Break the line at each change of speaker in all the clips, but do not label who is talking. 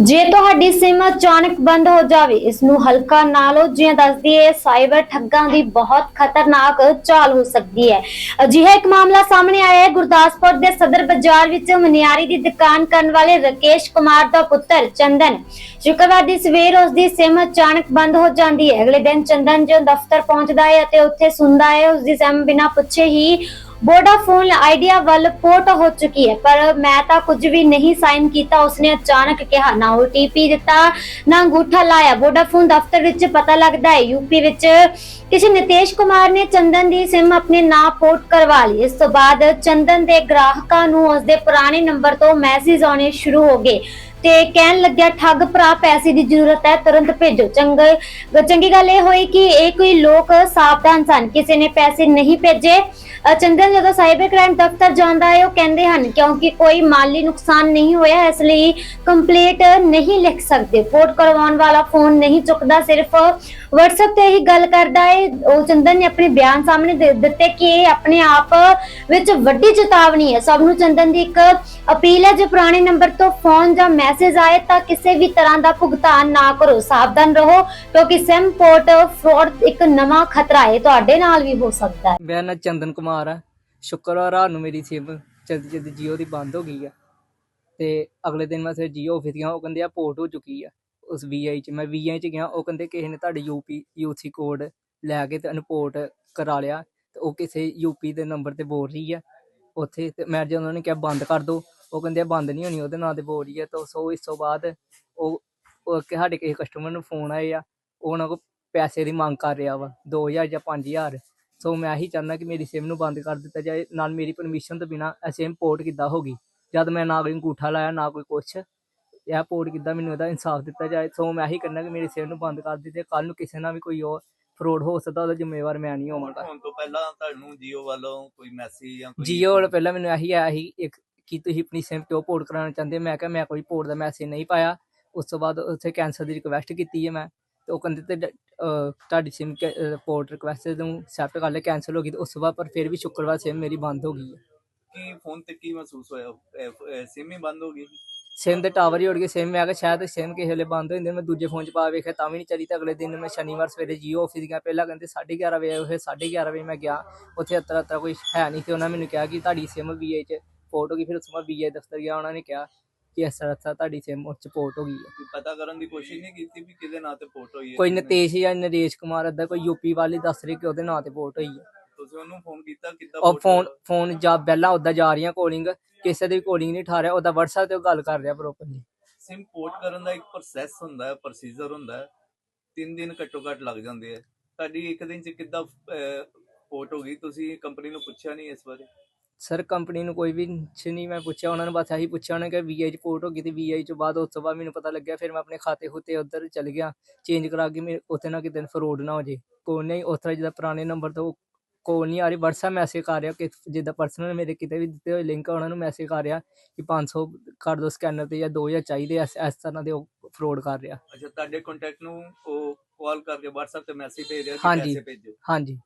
ਜੇ ਤੁਹਾਡੀ ਸਿਮ ਅਚਾਨਕ ਬੰਦ ਹੋ ਜਾਵੇ, ਇਸ ਨੂੰ ਹਲਕਾ ਨਾ ਲਓ, ਜਿਵੇਂ ਦੱਸਦੀ ਹੈ, ਸਾਈਬਰ ਠੱਗਾਂ ਦੀ ਬਹੁਤ ਖਤਰਨਾਕ ਚਾਲ ਹੋ ਸਕਦੀ ਹੈ। ਅਜਿਹਾ ਇੱਕ ਮਾਮਲਾ ਸਾਹਮਣੇ ਆਇਆ ਹੈ। ਗੁਰਦਾਸਪੁਰ ਦੇ ਸਦਰ ਬਾਜ਼ਾਰ ਵਿੱਚ ਮਨਿਆਰੀ ਦੀ ਦੁਕਾਨ ਕਰਨ ਵਾਲੇ ਰਕੇਸ਼ ਕੁਮਾਰ ਦਾ ਪੁੱਤਰ ਚੰਦਨ ਸ਼ੁੱਕਰਵਾਰ ਦੀ ਸਵੇਰ ਉਸ ਦੀ ਸਿਮ ਅਚਾਨਕ ਬੰਦ ਹੋ ਜਾਂਦੀ ਹੈ। ਅਗਲੇ ਦਿਨ ਚੰਦਨ ਜੋ ਦਫ਼ਤਰ ਪਹੁੰਚਦਾ ਹੈ ਅਤੇ ਉੱਥੇ ਸੁਣਦਾ ਹੈ, ਉਸ ਦੀ ਸਿਮ ਬਿਨਾਂ ਪੁੱਛੇ ਹੀ ਵੋਡਾਫੋਨ ਆਈਡੀਆ ਵੱਲ ਪੋਰਟ ਹੋ ਚੁੱਕੀ ਹੈ, ਪਰ ਮੈਂ ਤਾਂ ਕੁਝ ਵੀ ਨਹੀਂ ਸਾਈਨ ਕੀਤਾ, ਉਸਨੇ ਅਚਾਨਕ ਕਿਹਾ, ਨਾ OTP ਦਿੱਤਾ, ਨਾ ਅੰਗੂਠਾ ਲਾਇਆ। ਵੋਡਾਫੋਨ ਦਫ਼ਤਰ ਵਿੱਚ ਪਤਾ ਲੱਗਦਾ ਹੈ ਯੂਪੀ ਵਿੱਚ ਕਿਸੇ ਨਿਤੇਸ਼ ਕੁਮਾਰ ਨੇ ਚੰਦਨ ਦੀ ਸਿਮ ਆਪਣੇ ਨਾਂ ਪੋਰਟ ਕਰਵਾ ਲਈ। ਇਸ ਤੋਂ ਬਾਅਦ ਚੰਦਨ ਦੇ ਗ੍ਰਾਹਕਾਂ ਨੂੰ ਉਸਦੇ ਪੁਰਾਣੇ ਨੰਬਰ ਤੋਂ ਮੈਸੇਜ ਆਉਣੇ ਸ਼ੁਰੂ ਹੋ ਗਏ ਤੇ ਕਹਿਣ ਲੱਗਿਆ, ਠੱਗ ਭਰਾ, ਪੈਸੇ ਦੀ ਜ਼ਰੂਰਤ ਹੈ, ਤੁਰੰਤ ਭੇਜੋ। ਚੰਗੇ ਚੰਗੀ ਗੱਲ ਇਹ ਹੋਈ ਕਿ ਇਹ ਕੋਈ ਲੋਕ ਸਾਵਧਾਨ ਸਨ। ਕਿਸੇ ਨੇ ਪੈਸੇ ਨਹੀਂ ਭੇਜੇ ਚੰਦਨ ਜਦੋਂ ਸਾਈਬਰ ਕ੍ਰਾਈਮ ਦਫ਼ਤਰ ਜਾਂਦਾ ਹੈ, ਉਹ ਕਹਿੰਦੇ ਹਨ, ਕਿਉਂਕਿ ਕੋਈ ਮਾਲੀ ਨੁਕਸਾਨ ਨਹੀਂ ਹੋਇਆ, ਇਸ ਲਈ ਕੰਪਲੀਟ ਨਹੀਂ ਲਿਖ ਸਕਦੇ। ਪੋਰਟ ਕਰਵਾਉਣ ਵਾਲਾ ਫੋਨ ਨਹੀਂ ਚੁੱਕਦਾ, ਸਿਰਫ WhatsApp ਤੇ ਹੀ ਗੱਲ ਕਰਦਾ ਹੈ ਉਹ ਚੰਦਨ ਨੇ ਆਪਣੇ ਬਿਆਨ ਸਾਹਮਣੇ ਦੇ ਦਿੱਤੇ ਕਿ ਇਹ ਆਪਣੇ ਆਪ ਵਿੱਚ ਵੱਡੀ ਚੇਤਾਵਨੀ ਹੈ। ਸਭ ਨੂੰ ਚੰਦਨ ਦੀ ਇੱਕ ਅਪੀਲ ਹੈ, ਜੇ ਪੁਰਾਣੇ ਨੰਬਰ ਤੋਂ ਫੋਨ ਜਾਂ ਮੈਸੇਜ ਆਏ ਤਾਂ ਕਿਸੇ ਵੀ ਤਰ੍ਹਾਂ ਦਾ ਭੁਗਤਾਨ ਨਾ ਕਰੋ। ਸਾਵਧਾਨ ਰਹੋ, ਕਿਉਂਕਿ ਸਿਮ ਪੋਰਟ ਫਰਾਡ ਇੱਕ ਨਵਾਂ ਖਤਰਾ ਹੈ ਤੁਹਾਡੇ ਨਾਲ ਵੀ ਹੋ ਸਕਦਾ ਹੈ।
ਮੇਰਾ ਨਾਂ ਚੰਦਨ ਕੁਮਾਰ ਹੈ ਸ਼ੁੱਕਰਵਾਰ ਰਾਤ ਨੂੰ ਮੇਰੀ ਸਿਮ ਜਦ ਜਦ ਜੀਓ ਦੀ ਬੰਦ ਹੋ ਗਈ ਆ। ਤੇ ਅਗਲੇ ਦਿਨ ਮੈਂ ਫਿਰ ਜੀਓ ਆਫਿਸ ਗਿਆ, ਉਹ ਕਹਿੰਦੇ ਆ ਪੋਰਟ ਹੋ ਚੁੱਕੀ ਆ। ਉਸ VI ਚ, ਮੈਂ VI ਚ ਗਿਆ, ਉਹ ਕਹਿੰਦੇ ਕਿਸੇ ਨੇ ਤੁਹਾਡੇ ਯੂਪੀ ਯੂਸੀ ਕੋਡ ਲੈ ਕੇ ਤੇ ਅਨਪੋਰਟ ਕਰਾ ਲਿਆ, ਤੇ ਉਹ ਕਿਸੇ ਯੂਪੀ ਦੇ ਨੰਬਰ ਤੇ ਬੋਲ ਰਹੀ ਆ, ਉੱਥੇ ਤੇ ਮੈਂ ਜਦੋਂ ਉਹਨਾਂ ਨੇ ਕਿਹਾ ਬੰਦ ਕਰ ਦੋ, ਉਹ ਕਹਿੰਦੇ ਆ ਬੰਦ ਨਹੀਂ ਹੋਣੀ, ਉਹਦੇ ਨਾਂ ਤੇ ਬੋਲ ਰਹੀ ਆ, ਤਾਂ ਸੋ ਇਸ ਤੋਂ ਬਾਅਦ ਉਹ ਉਹ ਕਿ ਸਾਡੇ ਕਿਸੇ ਕਸਟਮਰ ਨੂੰ ਫੋਨ ਆਏ ਆ, ਉਹ ਉਹਨਾਂ ਕੋਲ ਪੈਸੇ ਦੀ ਮੰਗ ਕਰ ਰਿਹਾ ਵਾ 2000 ਜਾਂ 5000 ਸੋ ਮੈਂ ਇਹੀ ਚਾਹੁੰਦਾ ਕਿ ਮੇਰੀ ਸਿਮ ਨੂੰ ਬੰਦ ਕਰ ਦਿੱਤਾ ਜਾਏ, ਨਾਲ ਮੇਰੀ ਪਰਮਿਸ਼ਨ ਤੋਂ ਬਿਨਾ ਇਹ ਸਿਮ ਕਿੱਦਾਂ ਹੋ ਗਈ, ਜਦ ਮੈਂ ਨਾ ਕੋਈ ਅੰਗੂਠਾ ਲਾਇਆ, ਨਾ ਕੋਈ ਕੁਛ ਇਹ ਪੋਰਟ ਕਿੱਦਾਂ ਮੈਨੂੰ ਇਹਦਾ ਇਨਸਾਫ ਦਿੱਤਾ ਜਾਏ। ਸੋ ਮੈਂ ਇਹੀ ਕਹਿੰਦਾ ਕਿ ਮੇਰੀ ਸਿਮ ਨੂੰ ਬੰਦ ਕਰ ਦਿੱਤੇ। ਕੱਲ ਨੂੰ ਕਿਸੇ ਨਾਲ ਵੀ ਕੋਈ ਹੋਰ ਫਰੋਡ ਹੋ ਸਕਦਾ ਉਹਦਾ ਜ਼ਿੰਮੇਵਾਰ ਮੈਂ ਨਹੀਂ ਹੋਵਾਂਗਾ।
ਹੁਣ ਤੋਂ ਪਹਿਲਾਂ ਤੁਹਾਨੂੰ ਜੀਓ ਵੱਲੋਂ ਕੋਈ ਮੈਸੇਜ ਜਾਂ ਕੋਈ
ਜੀਓ ਵਾਲਾ ਪਹਿਲਾਂ ਮੈਨੂੰ ਇਹੀ ਆਇਆ ਸੀ ਇੱਕ ਕਿ ਤੁਸੀਂ ਆਪਣੀ ਸਿਮ ਕਿਉਂ ਪੋਰਟ ਕਰਾਉਣਾ ਚਾਹੁੰਦੇ? ਮੈਂ ਕਿਹਾ ਮੈਂ ਕੋਈ ਪੋਰਟ ਦਾ ਮੈਸੇਜ ਨਹੀਂ ਪਾਇਆ। ਉਸ ਤੋਂ ਬਾਅਦ ਉੱਥੇ ਕੈਂਸਲ ਦੀ ਰਿਕੁਐਸਟ ਕੀਤੀ ਹੈ ਮੈਂ। ਤੇ ਉਹ ਕਹਿੰਦੇ ਤੇ ਤੁਹਾਡੀ ਸਿਮ ਪੋਰਟ ਰਿਕੁਐਸਟ ਨੂੰ ਐਕਸੈਪਟ ਕਰ ਲਿਆ ਕੈਂਸਲ ਹੋ ਗਈ ਤੇ ਉਸ ਤੋਂ ਬਾਅਦ ਪਰ ਫਿਰ ਵੀ ਸ਼ੁੱਕਰਵਾਰ ਸਿਮ ਮੇਰੀ ਬੰਦ ਹੋ ਗਈ ਹੈ।
ਕੀ ਫੋਨ ਤੇ ਕੀ ਮਹਿਸੂਸ ਹੋਇਆ? ਸਿਮ ਹੀ ਬੰਦ ਹੋ ਗਈ?
ਸਿਮ ਦੇ ਟਾਵਰ ਹੀ ਉੜ ਗਏ ਸਿਮ ਮੈਂ ਕਿਹਾ ਸ਼ਾਇਦ ਸਿਮ ਕਿਸੇ ਵੇਲੇ ਬੰਦ ਹੋ ਜਾਂਦੇ ਮੈਂ ਦੂਜੇ ਫੋਨ 'ਚ ਪਾ ਵੇਖਿਆ ਤਾਂ ਵੀ ਨਹੀਂ ਚੱਲੀ ਤੇ ਅਗਲੇ ਦਿਨ ਮੈਂ ਸ਼ਨੀਵਾਰ ਸਵੇਰੇ ਜੀਓ ਆਫਿਸ ਗਿਆ ਪਹਿਲਾਂ ਕਹਿੰਦੇ 11:30 ਵਜੇ ਉਹ 11:30 ਵਜੇ ਮੈਂ ਗਿਆ ਉੱਥੇ ਅਤਰਾ ਅਤਰਾ ਕੋਈ ਹੈ ਨਹੀਂ ਤੇ ਉਹਨਾਂ ਮੈਨੂੰ ਕਿਹਾ ਕਿ ਤੁਹਾਡੀ ਸਿਮ ਵੀਆਈ 'ਚ ਪੋਰਟ ਹੋ ਗਈ ਫਿਰ ਉਸ ਤੋਂ ਵੀਆਈ ਦਫ਼ਤਰ ਗਿਆ ਉਹਨਾਂ ਨੇ ਕਿਹਾ ਕਿ ਇਸ ਤਰ੍ਹਾਂ ਤੁਹਾਡੀ ਸਿਮ 'ਚ ਪੋਰਟ ਹੋ ਗਈ ਹੈ
ਪਤਾ ਕਰਨ ਦੀ ਕੋਸ਼ਿਸ਼ ਨਹੀਂ ਕੀਤੀ ਵੀ ਕਿਹਦੇ ਨਾਂ ਤੇ ਪੋਰਟ ਹੋਈ ਹੈ
ਕੋਈ ਨਤੇਸ਼ ਜਾਂ ਨਰੇਸ਼ ਕੁਮਾਰ ਅੱਦਾ ਕੋਈ ਯੂਪੀ ਵਾਲੇ ਦੱਸ ਰਹੇ ਕਿ ਉਹਦੇ ਨਾਂ ਤੇ ਪੋਰਟ ਹੋਈ ਹੈ
ਤੁਸੀਂ ਉਹਨੂੰ ਫੋਨ ਕੀਤਾ ਕਿੱਦਾਂ
ਉਹ ਫੋਨ? ਫੋਨ ਜਾ ਬੈਲਾ ਉਦਾਂ ਜਾ ਰਹੀਆਂ ਕਾਲਿੰਗ ਕਿਸੇ ਦੀ ਕਾਲਿੰਗ ਨਹੀਂ ਠਾ ਰਿਹਾ ਉਹਦਾ WhatsApp ਤੇ ਉਹ ਗੱਲ ਕਰ ਰਿਹਾ ਪ੍ਰੋਪਰਲੀ
ਸਿਮ ਪੋਰਟ ਕਰਨ ਦਾ ਇੱਕ ਪ੍ਰੋਸੈਸ ਹੁੰਦਾ ਹੈ ਪ੍ਰੋਸੀਜਰ ਹੁੰਦਾ ਹੈ। ਤਿੰਨ ਦਿਨ ਘੱਟੋ ਘੱਟ ਲੱਗ ਜਾਂਦੇ ਆ। ਤੁਹਾਡੀ ਇੱਕ ਦਿਨ ਚ ਕਿੱਦਾਂ ਪੋਰਟ ਹੋ ਗਈ? ਤੁਸੀਂ ਕੰਪਨੀ ਨੂੰ ਪੁੱਛਿਆ ਨਹੀਂ ਇਸ ਬਾਰੇ?
ਸਰ ਕੰਪਨੀ ਨੂੰ ਕੋਈ ਵੀ ਨਹੀਂ ਮੈਂ ਪੁੱਛਿਆ ਉਹਨਾਂ ਨੇ ਬਸ ਇਹੀ ਪੁੱਛਿਆ ਉਹਨਾਂ ਕਿ VI ਚ ਪੋਰਟ ਹੋ ਗਈ ਤੇ VI ਤੋਂ ਬਾਅਦ ਉਸ ਤੋਂ ਬਾਅਦ ਮੈਨੂੰ ਪਤਾ ਲੱਗਿਆ ਫਿਰ ਮੈਂ ਆਪਣੇ ਖਾਤੇ ਹੁਤੇ ਉੱਧਰ ਚਲ ਗਿਆ। ਚੇਂਜ ਕਰਾ ਕੇ ਮੇਰੇ ਉੱਥੇ ਨਾ ਕਿਤੇ ਫਰੋਡ ਨਾ ਹੋ ਜੇ। ਕੋਈ ਨਹੀਂ ਉਸ ਤਰ੍ਹਾਂ ਜਿੱਦਾਂ ਪੁਰਾਣੇ ਨੰਬਰ ਤੋਂ ਕੋਲ ਨਹੀਂ ਆ ਰਹੀ। WhatsApp ਮੈਸੇਜ ਕਰ ਰਿਹਾ ਕਿ ਜਿੱਦਾਂ ਪਰਸਨਲ ਮੇਰੇ ਕਿਤੇ ਵੀ ਦਿੱਤੇ ਹੋਏ ਲਿੰਕ ਆ ਉਹਨਾਂ ਨੂੰ ਮੈਸੇਜ ਕਰ ਰਿਹਾ ਕਿ 500 ਕਰ ਦੋ ਸਕੈਨਰ ਤੇ ਜਾਂ 2000 ਚਾਹੀਦੇ ਆ, ਇਸ ਤਰ੍ਹਾਂ ਦੇ ਉਹ ਫਰੋਡ ਕਰ ਰਿਹਾ।
ਅੱਛਾ ਤੁਹਾਡੇ ਕੰਟੈਕਟ ਨੂੰ ਉਹ ਕਾਲ ਕਰਕੇ WhatsApp ਤੇ ਮੈਸੇਜ ਭੇਜ ਰਿਹਾ ਕਿ। ਪੈਸੇ ਭੇਜੋ।
ਹਾਂਜੀ।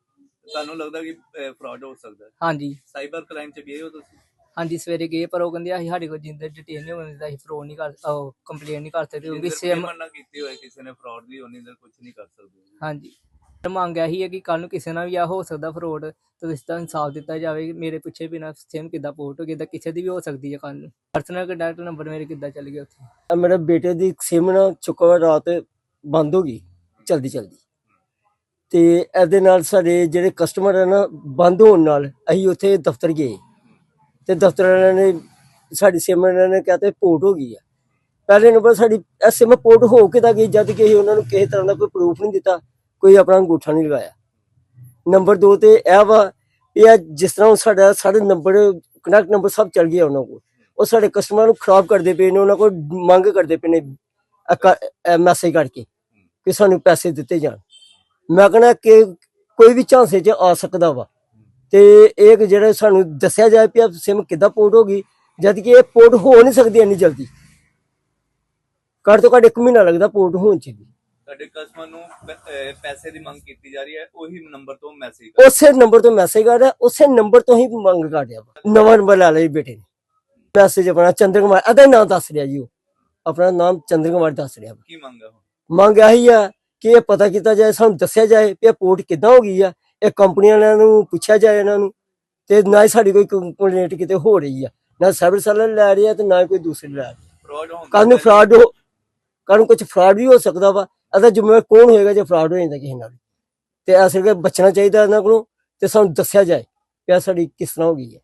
ਤੁਹਾਨੂੰ ਲੱਗਦਾ ਕਿ ਫਰਾਡ ਹੋ ਸਕਦਾ
ਹਾਂਜੀ।
ਸਾਈਬਰ ਕ੍ਰਾਈਮ ਚ ਗਏ ਹੋ ਤੁਸੀਂ?
ਹਾਂਜੀ ਸਵੇਰੇ ਗਏ ਪਰ ਉਹ ਕਹਿੰਦੇ ਅਸੀਂ ਸਾਡੇ ਕੋਲ ਜਿੰਦੇ ਡਿਟੇਲ ਨਹੀਂ ਹੋਣੀ ਤਾਂ ਅਸੀਂ ਫਰੋਡ ਨਹੀਂ ਕਰ ਉਹ ਕੰਪਲੇਨ ਨਹੀਂ ਕਰ ਸਕਦੇ ਕਿਉਂਕਿ
ਜਿੰਦਰ
ਸੇਮ
payment ਨਾ ਕੀਤੀ ਹੋਏ ਕਿਸੇ ਨੇ ਫਰਾਡ ਦੀ ਹੋਣੀ ਤਾਂ ਕੁਝ ਨਹੀਂ ਕਰ ਸਕਦੇ।
ਹਾਂਜੀ। ਤੇ ਮੰਗ ਇਹੀ ਹੈ ਕਿ ਕੱਲ ਨੂੰ ਕਿਸੇ ਨਾਲ ਵੀ ਆ ਹੋ ਸਕਦਾ ਫਰੋਡ ਤੇ ਇਸ ਦਾ ਇਨਸਾਫ ਦਿੱਤਾ ਜਾਵੇ ਮੇਰੇ ਪਿੱਛੇ ਬਿਨਾ ਸਿਮ ਕਿੱਦਾਂ ਪੋਰਟ ਹੋ ਗਈ ਤਾਂ ਕਿਸੇ ਦੀ ਵੀ ਹੋ ਸਕਦੀ ਹੈ ਕੱਲ ਨੂੰ। ਪਰਸਨਲ ਕੰਟੈਕਟ ਨੰਬਰ ਮੇਰੇ ਕਿੱਦਾਂ ਚੱਲ ਗਿਆ ਉੱਥੇ?
ਮੇਰੇ ਬੇਟੇ ਦੀ ਸਿਮ ਨਾ ਚੁੱਕਵਾ ਰਾਤ ਬੰਦ ਹੋ ਗਈ, ਚਲਦੀ ਚਲਦੀ। ਤੇ ਇਹਦੇ ਨਾਲ ਸਾਡੇ ਜਿਹੜੇ ਕਸਟਮਰ ਹੈ ਬੰਦ ਹੋਣ ਨਾਲ ਅਸੀਂ ਉੱਥੇ ਦਫ਼ਤਰ ਗਏ। ਤੇ ਦਫ਼ਤਰ ਵਾਲਿਆਂ ਨੇ ਸਾਡੀ ਸਿਮ ਇਹਨਾਂ ਨੇ ਕਹਤੇ ਪੋਰਟ ਹੋ ਗਈ ਆ। ਪਹਿਲੇ ਨੰਬਰ ਸਾਡੀ ਇਹ ਸਿਮ ਪੋਰਟ ਹੋ ਕੇ ਤਾਂ ਗਈ, ਜਦ ਕਿ ਅਸੀਂ ਉਹਨਾਂ ਨੂੰ ਕਿਸੇ ਤਰ੍ਹਾਂ ਦਾ ਕੋਈ ਪ੍ਰੂਫ ਨਹੀਂ ਦਿੱਤਾ। ਕੋਈ ਆਪਣਾ ਅੰਗੂਠਾ ਨਹੀਂ ਲਗਾਇਆ। ਨੰਬਰ 2 ਤੇ ਇਹ ਵਾ, ਇਹ ਆ ਜਿਸ ਤਰ੍ਹਾਂ ਸਾਡਾ, ਸਾਡੇ ਨੰਬਰ ਕਨੈਕਟ ਨੰਬਰ ਸਭ ਚੱਲ ਗਿਆ ਉਹਨਾਂ ਕੋਲ। ਉਹ ਸਾਡੇ ਕਸਟਮਰਾਂ ਨੂੰ ਖਰਾਬ ਕਰਦੇ ਪਏ ਨੇ, ਉਹਨਾਂ ਕੋਲ ਮੰਗ ਕਰਦੇ ਪਏ ਨੇ ਮੈਸੇਜ ਕਰਕੇ ਕਿ ਸਾਨੂੰ ਪੈਸੇ ਦਿੱਤੇ ਜਾਣ। ਮੈਂ ਕਹਿੰਦਾ ਕਿ ਕੋਈ ਵੀ ਝਾਂਸੇ 'ਚ ਆ ਸਕਦਾ ਵਾ। ਤੇ ਇਹ ਜਿਹੜਾ ਸਾਨੂੰ ਦੱਸਿਆ ਜਾਏ ਕਿ ਸਿਮ ਕਿੱਦਾਂ ਪੋਰਟ ਹੋ ਗਈ, ਜਦ ਕਿ ਇਹ ਪੋਰਟ ਹੋ ਨਹੀਂ ਸਕਦੀ ਇੰਨੀ ਜਲਦੀ। ਘੱਟ ਤੋਂ ਘੱਟ ਇੱਕ ਮਹੀਨਾ ਲੱਗਦਾ ਪੋਰਟ ਹੋਣ 'ਚ ਵੀ।
ਤੁਹਾਡੇ ਕਸਟਮਰ ਨੂੰ ਪ- ਅਹ ਪੈਸੇ ਦੀ ਮੰਗ ਕੀਤੀ ਜਾ ਰਹੀ ਹੈ ਉਹੀ ਨੰਬਰ ਤੋਂ ਮੈਸੇਜ
ਉਸੇ ਨੰਬਰ ਤੋਂ ਮੈਸੇਜ ਰਿਹਾ ਉਸੇ ਨੰਬਰ ਤੋਂ ਹੀ ਮੰਗ ਕਰ ਰਿਹਾ ਵਾ। ਨਵਾਂ ਨੰਬਰ ਲੈ ਲਈ ਬੇਟੇ ਨੇ। ਮੈਸੇਜ ਆਪਣਾ ਚੰਦਰ ਕੁਮਾਰ ਅਦਾ ਨਾਂ ਦੱਸ ਰਿਹਾ ਜੀ ਉਹ। ਆਪਣਾ ਨਾਮ ਚੰਦਰ ਕੁਮਾਰ ਦੱਸ ਰਿਹਾ।
ਕੀ ਮੰਗਾ ਹੁਣ?
ਮੰਗ ਆਹੀ ਆ ਕਿ ਇਹ ਪਤਾ ਕੀਤਾ ਜਾਏ ਸਾਨੂੰ ਦੱਸਿਆ ਜਾਏ ਕਿ ਇਹ ਪੋਰਟ ਕਿੱਦਾਂ ਹੋ ਗਈ ਆ ਇਹ ਕੰਪਨੀਆਂ ਵਾਲਿਆਂ ਨੂੰ ਪੁੱਛਿਆ ਜਾਏ ਇਹਨਾਂ ਨੂੰ ਤੇ ਨਾ ਹੀ ਸਾਡੀ ਕੋਈ ਕੰਪਲੇਂਟ ਕਿਤੇ ਹੋ ਰਹੀ ਆ। ਨਾ ਸਰਵਿਸ ਵਾਲੇ ਲੈ ਰਹੇ ਆ ਤੇ ਨਾ ਕੋਈ ਦੂਸਰੇ ਲੈ ਰਹੇ।
ਫਰਾਡ ਹੁੰਦਾ
ਕੱਲ ਨੂੰ ਫਰਾਡ ਹੋ ਕੱਲ ਨੂੰ ਕੁਝ ਫਰਾਡ ਵੀ ਹੋ ਸਕਦਾ ਵਾ। ਇਹਦਾ ਜ਼ਿੰਮੇਵਾਰ ਕੌਣ ਹੋਏਗਾ ਜੇ ਫਰਾਡ ਹੋ ਜਾਂਦਾ ਕਿਸੇ ਨਾਲ ਤੇ ਇਸ ਕਰਕੇ ਬਚਣਾ ਚਾਹੀਦਾ ਇਹਨਾਂ ਕੋਲੋਂ ਤੇ ਸਾਨੂੰ ਦੱਸਿਆ ਜਾਏ ਕਿ ਆਹ ਸਾਡੀ ਕਿਸ ਤਰ੍ਹਾਂ ਹੋ ਗਈ ਹੈ।